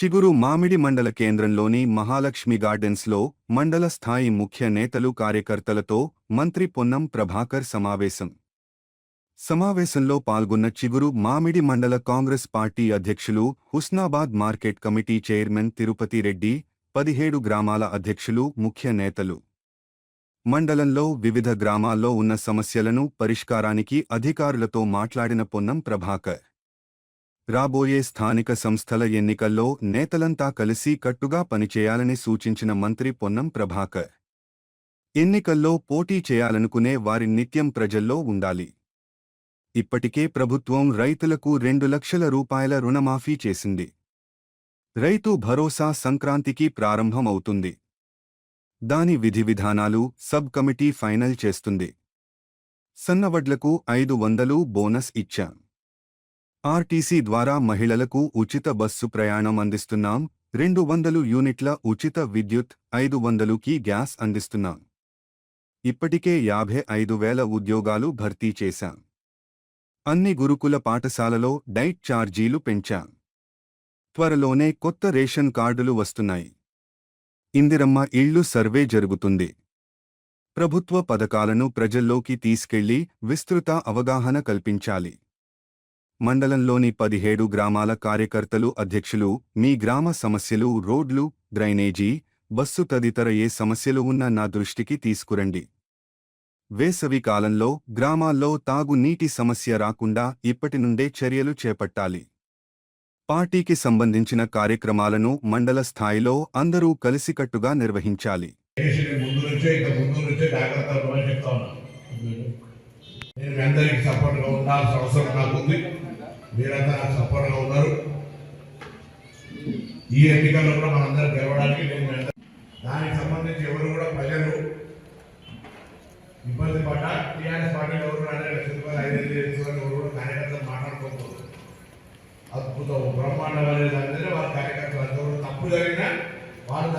చిగురు మామిడి మండల కేంద్రంలోని మహాలక్ష్మి గార్డెన్స్లో మండల స్థాయి ముఖ్య నేతలు కార్యకర్తలతో మంత్రి పొన్నం ప్రభాకర్ సమావేశం. సమావేశంలో పాల్గొన్న చిగురు మామిడి మండల కాంగ్రెస్ పార్టీ అధ్యక్షులు Husnabad market committee chairman Tirupati Reddy పదిహేడు గ్రామాల అధ్యక్షులు ముఖ్య నేతలు. మండలంలో వివిధ గ్రామాల్లో ఉన్న సమస్యలను పరిష్కారానికి అధికారులతో మాట్లాడిన పొన్నం ప్రభాకర్. రాబోయే స్థానిక సంస్థల ఎన్నికల్లో నేతలంతా కలిసి కట్టుగా పనిచేయాలని సూచించిన మంత్రి పొన్నం ప్రభాకర్. ఎన్నికల్లో పోటీ చేయాలనుకునే వారి నిత్యం ప్రజల్లో ఉండాలి. ఇప్పటికే ప్రభుత్వం రైతులకు రెండు లక్షల రూపాయల రుణమాఫీ చేసింది. రైతు భరోసా సంక్రాంతికి ప్రారంభమవుతుంది. దాని విధి విధానాలు సబ్ కమిటీ ఫైనల్ చేస్తుంది. సన్నవడ్లకు ఐదు వందలు బోనస్ ఇచ్చాం. ఆర్టీసీ ద్వారా మహిళలకు ఉచిత బస్సు ప్రయాణం అందిస్తున్నాం. రెండు వందలు యూనిట్ల ఉచిత విద్యుత్ ఐదు వందలుకి గ్యాస్ అందిస్తున్నాం. ఇప్పటికే యాభై ఐదు వేల ఉద్యోగాలు భర్తీ చేశాం. అన్ని గురుకుల పాఠశాలలో డైట్ ఛార్జీలు పెంచాం. త్వరలోనే కొత్త రేషన్ కార్డులు వస్తున్నాయి. ఇందిరమ్మ ఇళ్ళు సర్వే జరుగుతుంది. ప్రభుత్వ పథకాలను ప్రజల్లోకి తీసుకెళ్ళి విస్తృత అవగాహన కల్పించాలి. మండలంలోని పదిహేడు గ్రామాల కార్యకర్తలు అధ్యక్షులు మీ గ్రామ సమస్యలు రోడ్లు డ్రైనేజీ బస్సు తదితర ఏ సమస్యలు ఉన్నా నా దృష్టికి తీసుకురండి. వేసవి కాలంలో గ్రామాల్లో తాగునీటి సమస్య రాకుండా ఇప్పటి నుండే చర్యలు చేపట్టాలి. పార్టీకి సంబంధించిన కార్యక్రమాలను మండల స్థాయిలో అందరూ కలిసికట్టుగా నిర్వహించాలి. నేను అందరికి సపోర్ట్గా ఉండాల్సిన అవసరం నాకు ఉంది. మీరంతా నాకు సపోర్ట్గా ఉన్నారు ఈ ఎన్నికల్లో కూడా మనందరూ గెలవడానికి నేను దానికి సంబంధించి ఎవరు కూడా ప్రజలు ఇబ్బంది పడ్డ? టీఆర్ఎస్ పార్టీ ఎవరు కూడా లక్ష రూపాయలు ఐదు ఐదు వేసుకోవాలని ఎవరు కూడా కార్యకర్తలు మాట్లాడుకోకూడదు. అద్భుతం. బ్రహ్మాండం అనేది అందరూ వాళ్ళ కార్యకర్తలు అందరూ తప్పు జరిగినా వాళ్ళు